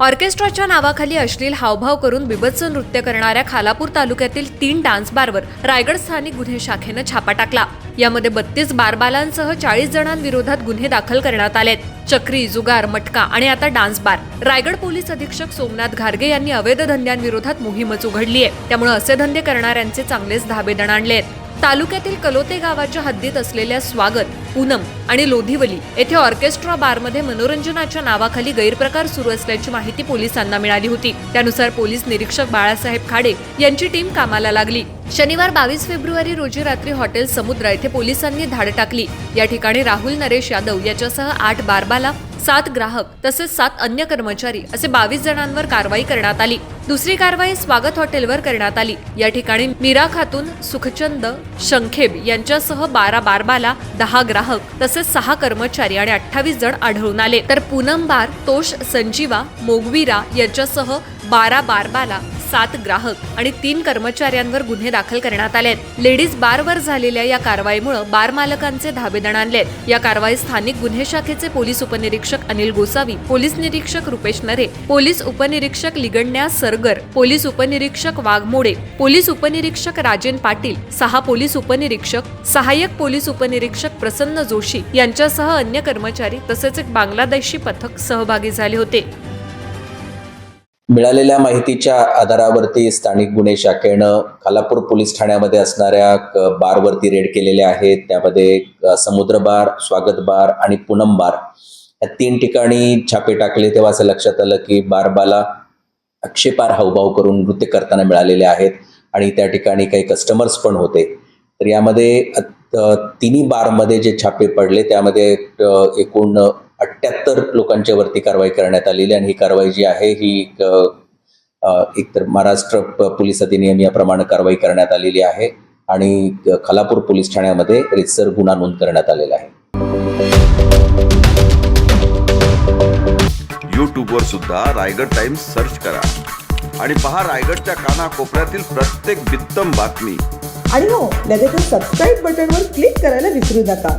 ऑर्केस्ट्राच्या नावाखाली अश्लील हावभाव करून बिबत्स नृत्य करणाऱ्या खालापूर तालुक्यातील तीन डान्स बारवर रायगड स्थानिक गुन्हे शाखेनं छापा टाकला. यामध्ये बत्तीस बारबालांसह चाळीस जणांविरोधात गुन्हे दाखल करण्यात आलेत. चक्री जुगार मटका आणि आता डान्स बार. रायगड पोलीस अधीक्षक सोमनाथ घारगे यांनी अवैध धंद्यांविरोधात मोहीमच उघडली आहे त्यामुळे असे धंदे करणाऱ्यांचे चांगलेच धाबेदण आणले आहेत तालुक्यातील कलोते गावाच्या हद्दीत असलेल्या स्वागत पूनम आणि लोधिवली येथे ऑर्केस्ट्रा बारमध्ये मनोरंजनाच्या नावाखाली गैरप्रकार सुरू असल्याची माहिती पोलिसांना मिळाली होती. त्यानुसार पोलीस निरीक्षक बाळासाहेब खाडे यांची टीम कामाला लागली. शनिवार बावीस फेब्रुवारी रोजी रात्री हॉटेल समुद्र येथे पोलिसांनी धाड टाकली. या ठिकाणी राहुल नरेश यादव याच्यासह आठ बारबाला सात ग्राहक तसेच सात अन्य कर्मचारी असे बावीस जणांवर कारवाई करण्यात आली. दुसरी कारवाई स्वागत हॉटेलवर करण्यात आली. या ठिकाणी मीरा खातून सुखचंद शंखेब यांच्यासह बारा बारबाला दहा ग्राहक तसेच सहा कर्मचारी आणि अठ्ठावीस जण आढळून आले. तर पूनम बार तोष संजीवा मोगवीरा यांच्यासह बारा बारबाला सात ग्राहक आणि तीन कर्मचाऱ्यांवर गुन्हे दाखल करण्यात आले लेडीज बारवर झालेल्या या कारवाईमुळे बार मालकांचे धाबेदण आणले या कारवाईत स्थानिक गुन्हे शाखेचे पोलीस उपनिरीक्षक अनिल गोसावी पोलीस निरीक्षक रुपेश नरे पोलीस उपनिरीक्षक लिगण्या सरगर पोलीस उपनिरीक्षक वाघमोडे पोलीस उपनिरीक्षक राजेन पाटील सहा पोलीस उपनिरीक्षक सहाय्यक पोलीस उपनिरीक्षक प्रसन्न जोशी यांच्यासह अन्य कर्मचारी तसेच एक बांगलादेशी पथक सहभागी झाले होते. मिळालेल्या माहितीच्या आधारावरती स्थानिक गुन्हे शाखेनं खालापूर पोलीस ठाण्यामध्ये असणाऱ्या क- बारवरती रेड केलेले आहेत. त्यामध्ये समुद्र बार स्वागत बार आणि पूनम बार या तीन ठिकाणी छापे टाकले. तेव्हा असं लक्षात आलं की बारबाला आक्षेपार हावभाव करून नृत्य करताना मिळालेले आहेत आणि त्या ठिकाणी काही कस्टमर्स पण होते. तर यामध्ये तिन्ही बारमध्ये जे छापे पडले त्यामध्ये एकूण अठ्ठ्याहत्तर लोकांच्या वरती कारवाई करण्यात आलेली आणि ही कारवाई जी आहे ही एक, एकतर महाराष्ट्र पोलीस अधिनियम याप्रमाणे कारवाई करण्यात आलेली आहे. आणि खालापूर पोलीस ठाण्यामध्ये रितसर गुन्हा नोंद करण्यात आलेला आहे. यूट्यूबवर सुद्धा रायगड टाइम्स सर्च करा. आणि पहा रायगडच्या कानाकोपऱ्यातील प्रत्येक बित्तम बातमी. आणि हो लगेचच सबस्क्राईब बटनवर क्लिक करायला विसरू नका.